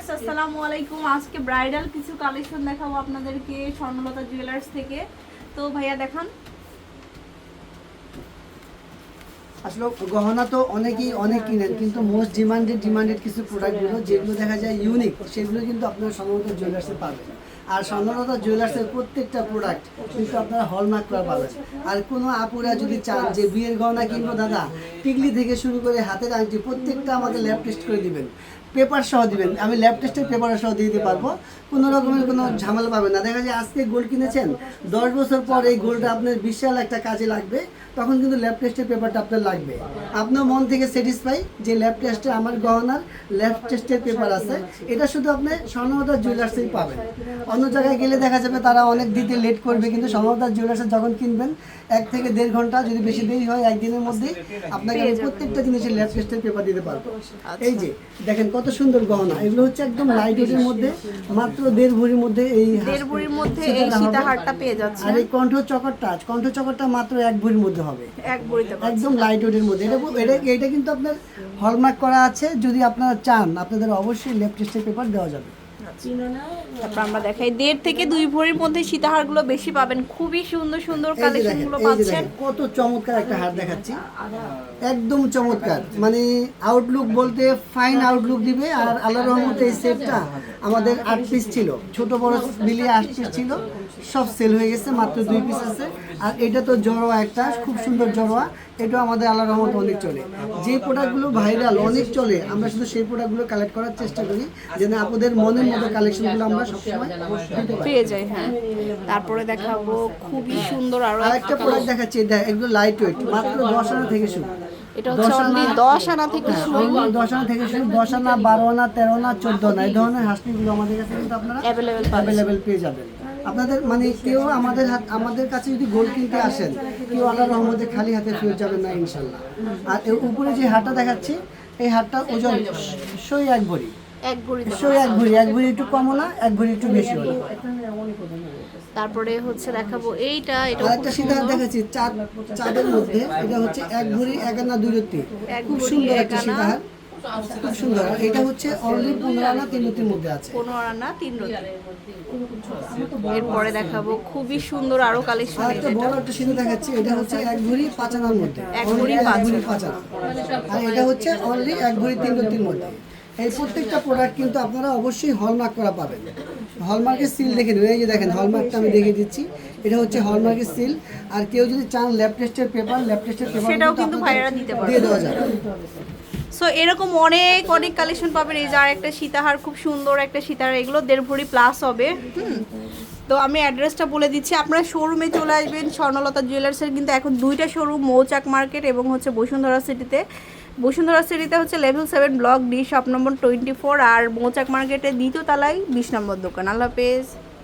Viewers আসসালামু আলাইকুম। আজকে ব্রাইডাল কিছু কালেকশন দেখাবো আপনাদেরকে স্বর্ণলতা জুয়েলার্স থেকে। তো ভাইয়া দেখান। আসলে গহনা তো অনেকেই অনেক কিনেন কিন্তু মোস্ট ডিমান্ডেড ডিমান্ডেড কিছু প্রোডাক্টগুলো যেগুলো দেখা যায় ইউনিক সেগুলো কিন্তু আপনারা স্বর্ণলতা জুয়েলার্সে পাবেন। আর স্বর্ণলতা জুয়েলার্সের প্রত্যেকটা প্রোডাক্ট কিন্তু আপনারা হলমার্ক করা পাবেন। আর কোনো আপুরা যদি চান যে বিয়ের গহনা কিনবো দাদা টিকলি থেকে শুরু করে হাতের আংটি প্রত্যেকটা আমাদের ল্যাব টেস্ট করে দিবেন। পেপার সহ দিবেন। আমি ল্যাব টেস্টের পেপার সহ দিয়ে দিতে পারব। কোনো রকমের কোনো ঝামেলা পাবেন না। দেখা যায় আজকে গোল্ড কিনেছেন, দশ বছর পর এই গোল্ডটা আপনার বিশাল একটা কাজে লাগবে। তখন কিন্তু ল্যাব টেস্টের পেপারটা আপনার লাগবে। আপনার মন থেকে স্যাটিসফাই যে ল্যাব টেস্টে আমার গহনার ল্যাব টেস্টের পেপার আছে। এটা শুধু আপনি স্বর্ণমতা জুয়েলার্সেই পাবেন। অন্য জায়গায় গেলে দেখা যাবে তারা অনেক দিতে লেট করবে, কিন্তু স্বর্ণমতা জুয়েলার্সে যখন কিনবেন, এক থেকে দেড় ঘণ্টা, যদি বেশি দেরি হয়, একদিনের মধ্যেই আপনাকে প্রত্যেকটা জিনিসের ল্যাব টেস্টের পেপার দিতে পারব। এই যে, দেখেন কত সুন্দর গহনা। এগুলো হচ্ছে একদম লাইটের মধ্যে মাত্র দেড় ভরির মধ্যে এই দেড় ভরির মধ্যে এই সীতাহারটা পেয়ে যাচ্ছে। আর এই কণ্ঠ চকরটা কণ্ঠ চকরটা মাত্র এক ভরির মধ্যে হবে। এক ভরিতে একদম লাইটের মধ্যে। এটা এটা এটা কিন্তু আপনার হলমার্ক করা আছে যদি আপনারা চান আপনাদের অবশ্যই লেফট স্টেপ পেপার দেওয়া যাবে। তারপর আমরা দেখাই দেড় থেকে দুই ভরির মধ্যে সীতাহারগুলো বেশি পাবেন। খুবই সুন্দর সুন্দর এই কালেকশনগুলো পাচ্ছেন। কত চমৎকার একটা হার দেখাচ্ছি। একদম চমৎকার। মানে আউটলুক বলতে ফাইন আউটলুক দিবে আর আল্লাহ রহমতে এই সেটটা আমাদের আট পিস ছিল। ছোট বড় মিলিয়ে আট পিস ছিল। সব সেল হয়ে গেছে মাত্র দুই পিস আছে। আর এটা তো জড়োয়া একটা খুব সুন্দর জড়োয়া। এটা আমাদের আল্লাহ রহমত অনেক চলে। যে প্রোডাক্টগুলো ভাইরাল অনেক চলে আমরা শুধু সেই প্রোডাক্টগুলো কালেক্ট করার চেষ্টা করি যেন আপনাদের মনের মতো কালেকশনগুলো আমরা সবসময় পেয়ে যায় হ্যাঁ। তারপরে দেখাবো খুবই সুন্দর আরও একটা প্রোডাক্ট দেখাচ্ছি এগুলো লাইট ওয়েট মাত্র দশ আনা থেকে শুরু। এটা হচ্ছে অনলি দশ আনা থেকে শুরু। দশ আনা থেকে শুরু দশ আনা বারো আনা তেরো আনা চোদ্দ আনা এই ধরনের হাসপিগুলো আমাদের কাছে কিন্তু আপনারা অ্যাভেলেবেল অ্যাভেলেবেল পেয়ে যাবেন। আপনাদের মানে কেউ আমাদের হাত আমাদের কাছে যদি গোল কিনতে আসেন কেউ আল্লাহ রহমতে খালি হাতে ফেরত যাবেন না ইনশাল্লাহ। আর উপরে যে হাটটা দেখাচ্ছি এই হাটটার ওজন সই এক ভরি। এক ভরিতে এক ভরি এক ভরি একটু কম না এক ভরি একটু বেশি হলো তারপরে হচ্ছে দেখাবো এইটা এটা একটা সীতাহার দেখাচ্ছি চাঁদ চাঁদের মধ্যে এটা হচ্ছে এক ভরি এক আনা দুই রত্তি খুব সুন্দর একটা। সীতাহার খুব সুন্দর। এটা হচ্ছে অনলি পনেরো আনা তিন রত্তির মধ্যে আছে। পনেরো আনা তিন রতি এরপরে দেখাবো খুবই সুন্দর আরও কালেকশন একটা বড় একটা সিঁদুর দেখাচ্ছি এটা হচ্ছে এক ভরি পাঁচ আনার মধ্যে। এক ভরি পাঁচ আনা। আর এটা হচ্ছে অনলি এক ভরি তিন রত্তির মধ্যে। এই প্রত্যেকটা প্রোডাক্ট কিন্তু আপনারা অবশ্যই হলমার্ক করা পাবেন। হলমার্কের সিল দেখে নেবেন এই যে দেখেন হলমার্কটা আমি দেখে দিচ্ছি। এটা হচ্ছে হলমার্কের সিল আর কেউ যদি চান ল্যাব টেস্টের পেপার ল্যাব টেস্টের পেপার সেটাও কিন্তু ভাইরা দিতে পারবে। দিয়ে দেওয়া যাবে। সো এরকম অনেক অনেক কালেকশন পাবেন। এই যার একটা সীতাহার খুব সুন্দর একটা সীতাহার। এগুলো দেড় ভরি প্লাস হবে। হুম তো আমি অ্যাড্রেসটা বলে দিচ্ছি। আপনারা শোরুমে চলে আসবেন। স্বর্ণলতা জুয়েলার্সের কিন্তু এখন দুইটা শোরুম মৌচাক মার্কেট এবং হচ্ছে বসুন্ধরা সিটিতে বসুন্ধরা সিটিতে হচ্ছে level seven block D shop number twenty four আর মৌচাক মার্কেটের দ্বিতীয় তলায় বিশ নম্বর দোকান। আল্লাহ হাফেজ।